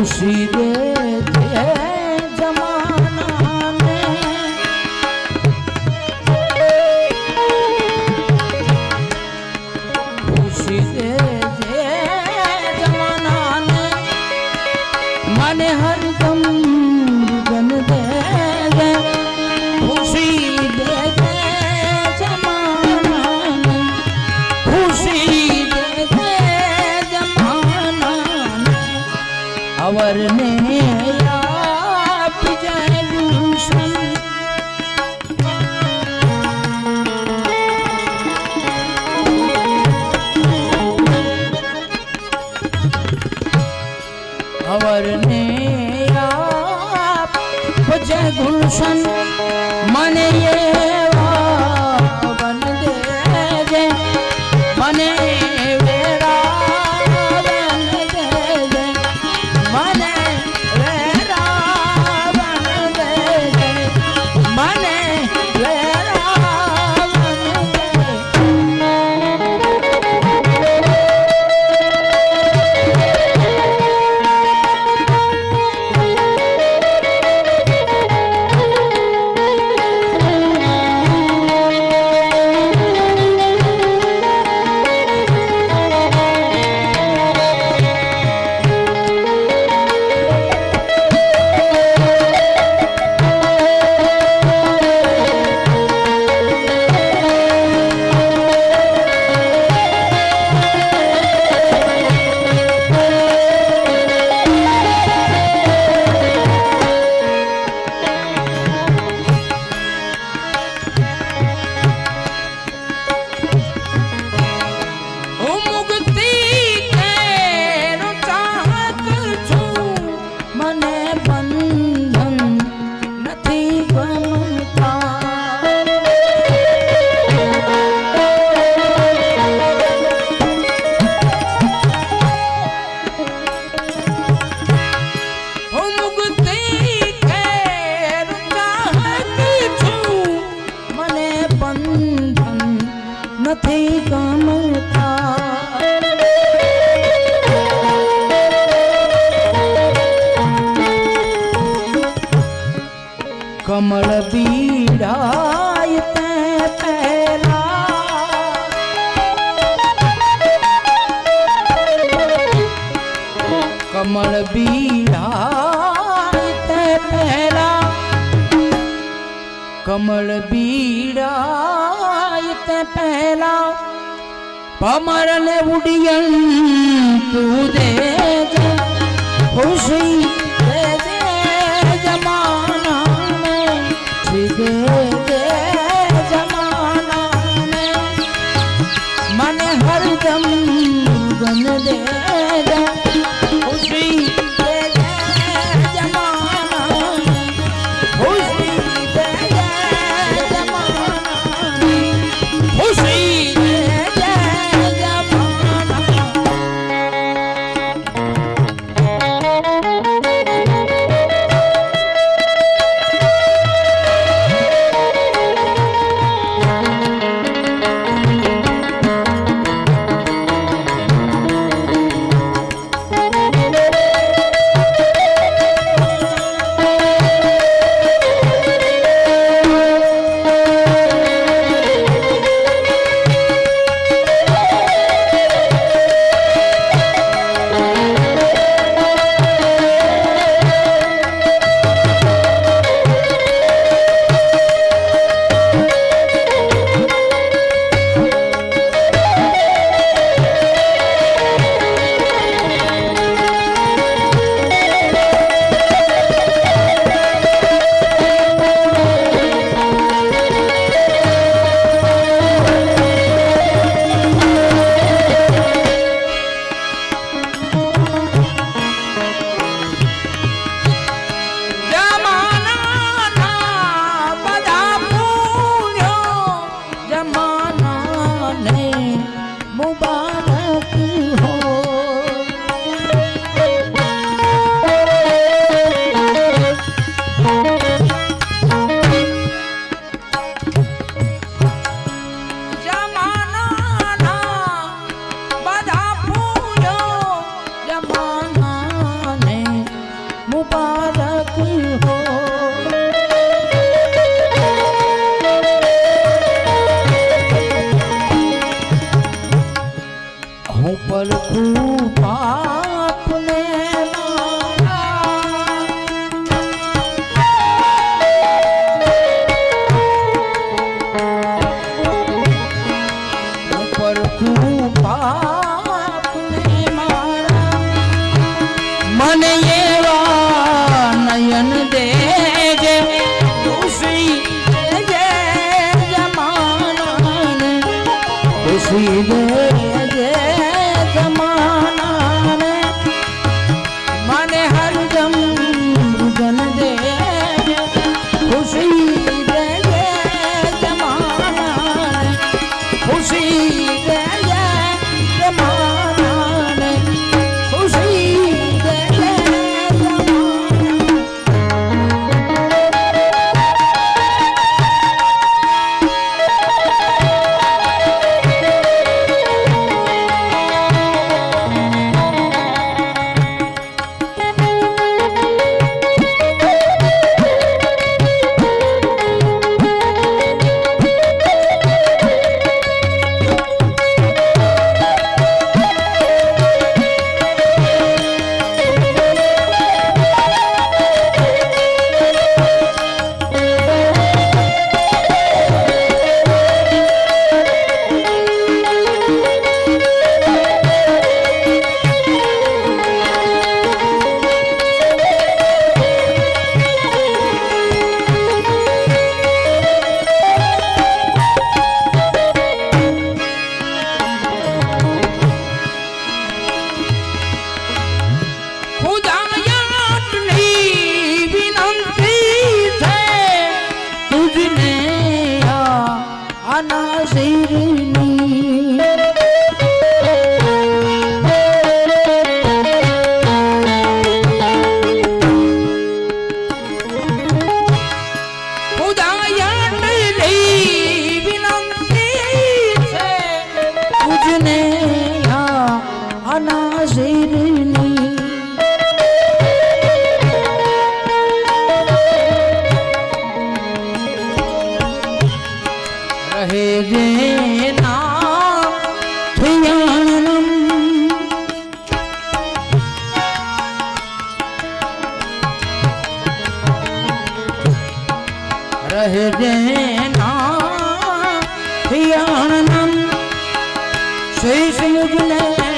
খুশি দে વરને અવરને જય ગુણશન મને એવા મને વેરા કમળ પીડાય તે પહેલા. કમળ પીડાય તે પહેલા. કમળ પીડાય તે પહેલા. ભમરને ઉડિયન તું દે ખુશી Hey. એવા નયન દેજે. ખુશી દેજે જમાનાને. ખુશી દેજે নাসির શેષ યુગના